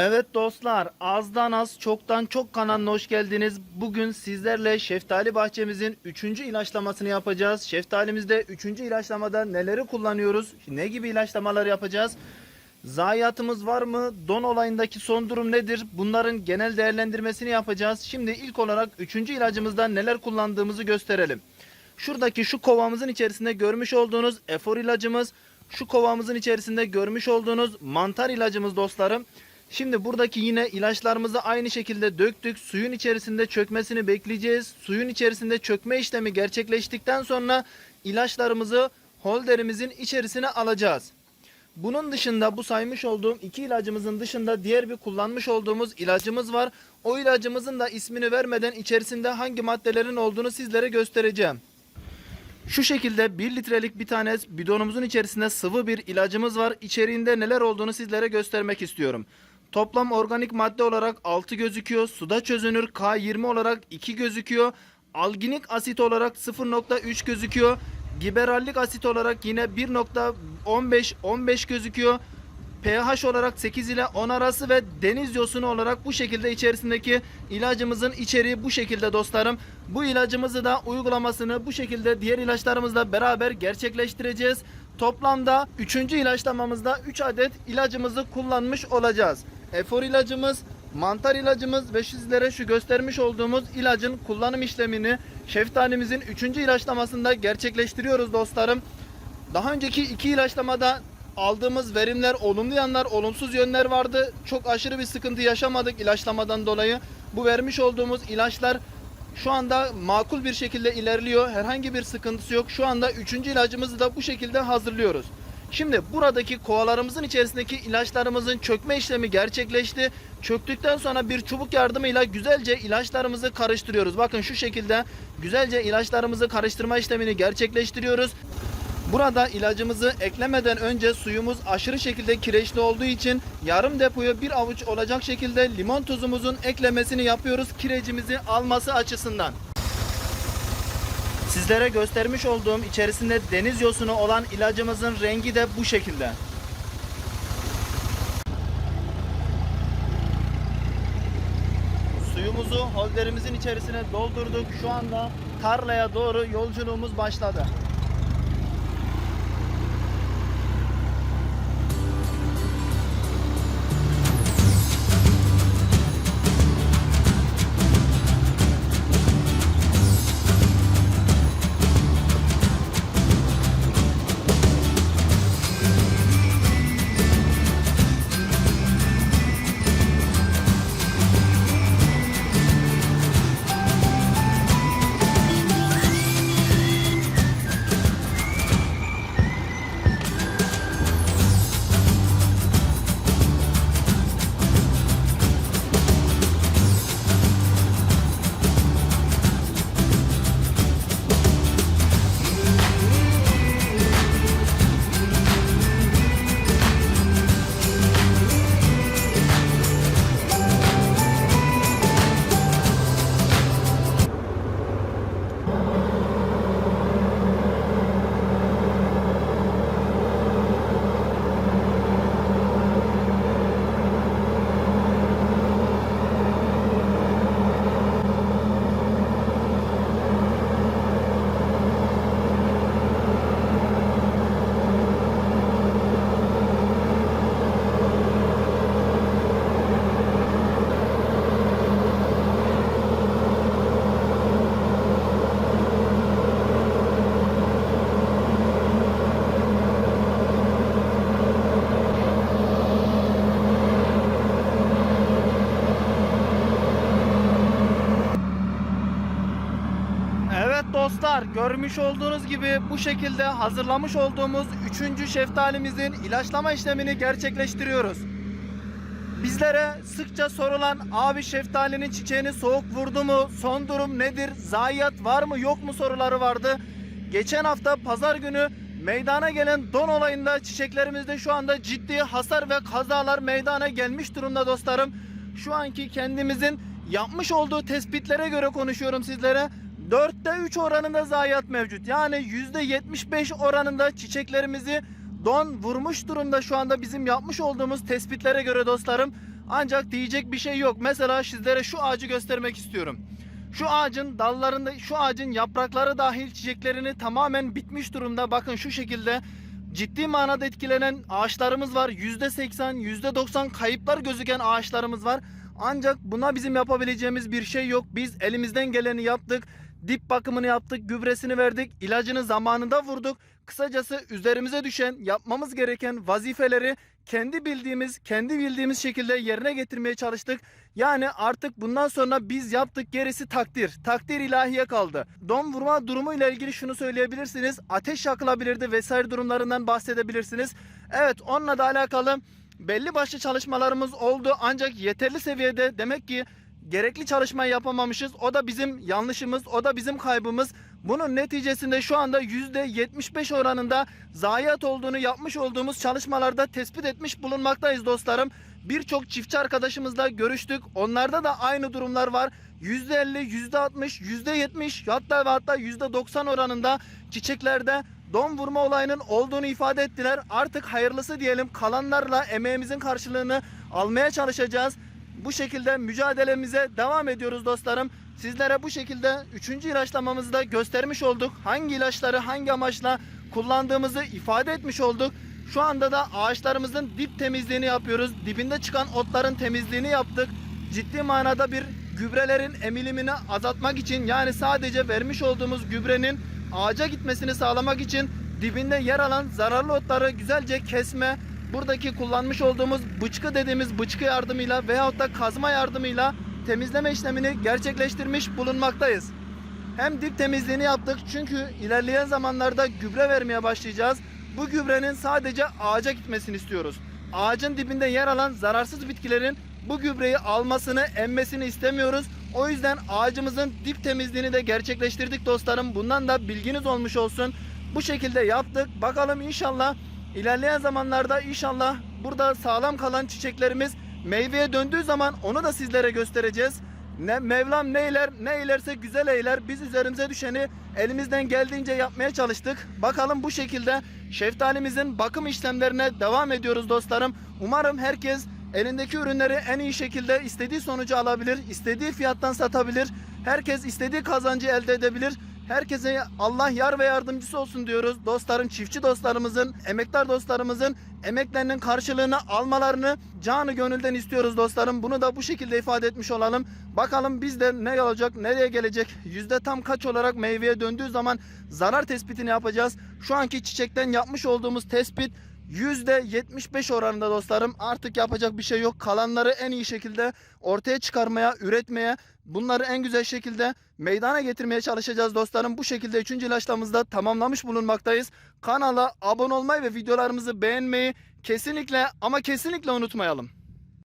Evet dostlar, azdan az, çoktan çok kanalına hoş geldiniz. Bugün sizlerle şeftali bahçemizin 3. ilaçlamasını yapacağız. Şeftalimizde 3. ilaçlamada neleri kullanıyoruz? Ne gibi ilaçlamalar yapacağız? Zayiatımız var mı? Don olayındaki son durum nedir? Bunların genel değerlendirmesini yapacağız. Şimdi ilk olarak 3. ilacımızda neler kullandığımızı gösterelim. Şuradaki şu kovamızın içerisinde görmüş olduğunuz efor ilacımız, şu kovamızın içerisinde görmüş olduğunuz mantar ilacımız dostlarım. Şimdi buradaki yine ilaçlarımızı aynı şekilde döktük. Suyun içerisinde çökmesini bekleyeceğiz. Suyun içerisinde çökme işlemi gerçekleştikten sonra ilaçlarımızı holderimizin içerisine alacağız. Bunun dışında bu saymış olduğum iki ilacımızın dışında diğer bir kullanmış olduğumuz ilacımız var. O ilacımızın da ismini vermeden içerisinde hangi maddelerin olduğunu sizlere göstereceğim. Şu şekilde 1 litrelik bir tane bidonumuzun içerisinde sıvı bir ilacımız var. İçeriğinde neler olduğunu sizlere göstermek istiyorum. Toplam organik madde olarak 6 gözüküyor. Suda çözünür K20 olarak 2 gözüküyor. Alginik asit olarak 0.3 gözüküyor. Giberallik asit olarak yine 1.15 15 gözüküyor. pH olarak 8 ile 10 arası ve deniz yosunu olarak bu şekilde içerisindeki ilacımızın içeriği bu şekilde dostlarım. Bu ilacımızı da uygulamasını bu şekilde diğer ilaçlarımızla beraber gerçekleştireceğiz. Toplamda 3. ilaçlamamızda 3 adet ilacımızı kullanmış olacağız. Efor ilacımız, mantar ilacımız ve sizlere şu göstermiş olduğumuz ilacın kullanım işlemini şeftalimizin 3. ilaçlamasında gerçekleştiriyoruz dostlarım. Daha önceki iki ilaçlamada aldığımız verimler olumlu yanlar, olumsuz yönler vardı. Çok aşırı bir sıkıntı yaşamadık ilaçlamadan dolayı. Bu vermiş olduğumuz ilaçlar şu anda makul bir şekilde ilerliyor. Herhangi bir sıkıntısı yok. Şu anda üçüncü ilacımızı da bu şekilde hazırlıyoruz. Şimdi buradaki kovalarımızın içerisindeki ilaçlarımızın çökme işlemi gerçekleşti. Çöktükten sonra bir çubuk yardımıyla güzelce ilaçlarımızı karıştırıyoruz. Bakın şu şekilde güzelce ilaçlarımızı karıştırma işlemini gerçekleştiriyoruz. Burada ilacımızı eklemeden önce suyumuz aşırı şekilde kireçli olduğu için yarım depoya bir avuç olacak şekilde limon tuzumuzun eklemesini yapıyoruz kirecimizi alması açısından. Sizlere göstermiş olduğum içerisinde deniz yosunu olan ilacımızın rengi de bu şekilde. Suyumuzu holderimizin içerisine doldurduk. Şu anda tarlaya doğru yolculuğumuz başladı. Dostlar görmüş olduğunuz gibi bu şekilde hazırlamış olduğumuz 3. şeftalimizin ilaçlama işlemini gerçekleştiriyoruz. Bizlere sıkça sorulan abi şeftalinin çiçeğini soğuk vurdu mu? Son durum nedir? Zayiat var mı yok mu soruları vardı. Geçen hafta pazar günü meydana gelen don olayında çiçeklerimizde şu anda ciddi hasar ve kazalar meydana gelmiş durumda dostlarım. Şu anki kendimizin yapmış olduğu tespitlere göre konuşuyorum sizlere. 4'te 3 oranında zayiat mevcut. Yani %75 oranında çiçeklerimizi don vurmuş durumda şu anda bizim yapmış olduğumuz tespitlere göre dostlarım. Ancak diyecek bir şey yok. Mesela sizlere şu ağacı göstermek istiyorum. Şu ağacın dallarında, şu ağacın yaprakları dahil çiçeklerini tamamen bitmiş durumda. Bakın şu şekilde ciddi manada etkilenen ağaçlarımız var. %80, %90 kayıplar gözüken ağaçlarımız var. Ancak buna bizim yapabileceğimiz bir şey yok. Biz elimizden geleni yaptık. Dip bakımını yaptık, gübresini verdik, ilacını zamanında vurduk. Kısacası üzerimize düşen, yapmamız gereken vazifeleri kendi bildiğimiz, kendi bildiğimiz şekilde yerine getirmeye çalıştık. Yani artık bundan sonra biz yaptık, gerisi takdir. Takdir ilahiye kaldı. Don vurma durumu ile ilgili şunu söyleyebilirsiniz. Ateş yakılabilirdi vesaire durumlarından bahsedebilirsiniz. Evet, onunla da alakalı belli başlı çalışmalarımız oldu ancak yeterli seviyede demek ki gerekli çalışmayı yapamamışız. O da bizim yanlışımız, o da bizim kaybımız. Bunun neticesinde şu anda %75 oranında zayiat olduğunu yapmış olduğumuz çalışmalarda tespit etmiş bulunmaktayız dostlarım. Birçok çiftçi arkadaşımızla görüştük. Onlarda da aynı durumlar var. %50, %60, %70 hatta ve hatta %90 oranında çiçeklerde don vurma olayının olduğunu ifade ettiler. Artık hayırlısı diyelim kalanlarla emeğimizin karşılığını almaya çalışacağız. Bu şekilde mücadelemize devam ediyoruz dostlarım. Sizlere bu şekilde 3. ilaçlamamızı da göstermiş olduk. Hangi ilaçları hangi amaçla kullandığımızı ifade etmiş olduk. Şu anda da ağaçlarımızın dip temizliğini yapıyoruz. Dibinde çıkan otların temizliğini yaptık. Ciddi manada bir gübrelerin emilimini azaltmak için yani sadece vermiş olduğumuz gübrenin ağaca gitmesini sağlamak için dibinde yer alan zararlı otları güzelce kesme, buradaki kullanmış olduğumuz bıçkı dediğimiz bıçkı yardımıyla veyahut da kazma yardımıyla temizleme işlemini gerçekleştirmiş bulunmaktayız. Hem dip temizliğini yaptık çünkü ilerleyen zamanlarda gübre vermeye başlayacağız. Bu gübrenin sadece ağaca gitmesini istiyoruz. Ağacın dibinde yer alan zararsız bitkilerin bu gübreyi almasını, emmesini istemiyoruz. O yüzden ağacımızın dip temizliğini de gerçekleştirdik dostlarım. Bundan da bilginiz olmuş olsun. Bu şekilde yaptık. Bakalım inşallah ilerleyen zamanlarda inşallah burada sağlam kalan çiçeklerimiz meyveye döndüğü zaman onu da sizlere göstereceğiz. Ne Mevlam ne eyler ne eylerse güzel eyler. Biz üzerimize düşeni elimizden geldiğince yapmaya çalıştık. Bakalım bu şekilde şeftalimizin bakım işlemlerine devam ediyoruz dostlarım. Umarım herkes elindeki ürünleri en iyi şekilde istediği sonucu alabilir, istediği fiyattan satabilir. Herkes istediği kazancı elde edebilir. Herkese Allah yar ve yardımcısı olsun diyoruz. Dostlarım, çiftçi dostlarımızın, emektar dostlarımızın emeklerinin karşılığını almalarını canı gönülden istiyoruz dostlarım. Bunu da bu şekilde ifade etmiş olalım. Bakalım bizde ne olacak, nereye gelecek? Yüzde tam kaç olarak meyveye döndüğü zaman zarar tespitini yapacağız. Şu anki çiçekten yapmış olduğumuz tespit %75 oranında dostlarım. Artık yapacak bir şey yok. Kalanları en iyi şekilde ortaya çıkarmaya, üretmeye, bunları en güzel şekilde meydana getirmeye çalışacağız dostlarım. Bu şekilde 3. ilaçlamızda tamamlamış bulunmaktayız. Kanala abone olmayı ve videolarımızı beğenmeyi kesinlikle ama kesinlikle unutmayalım.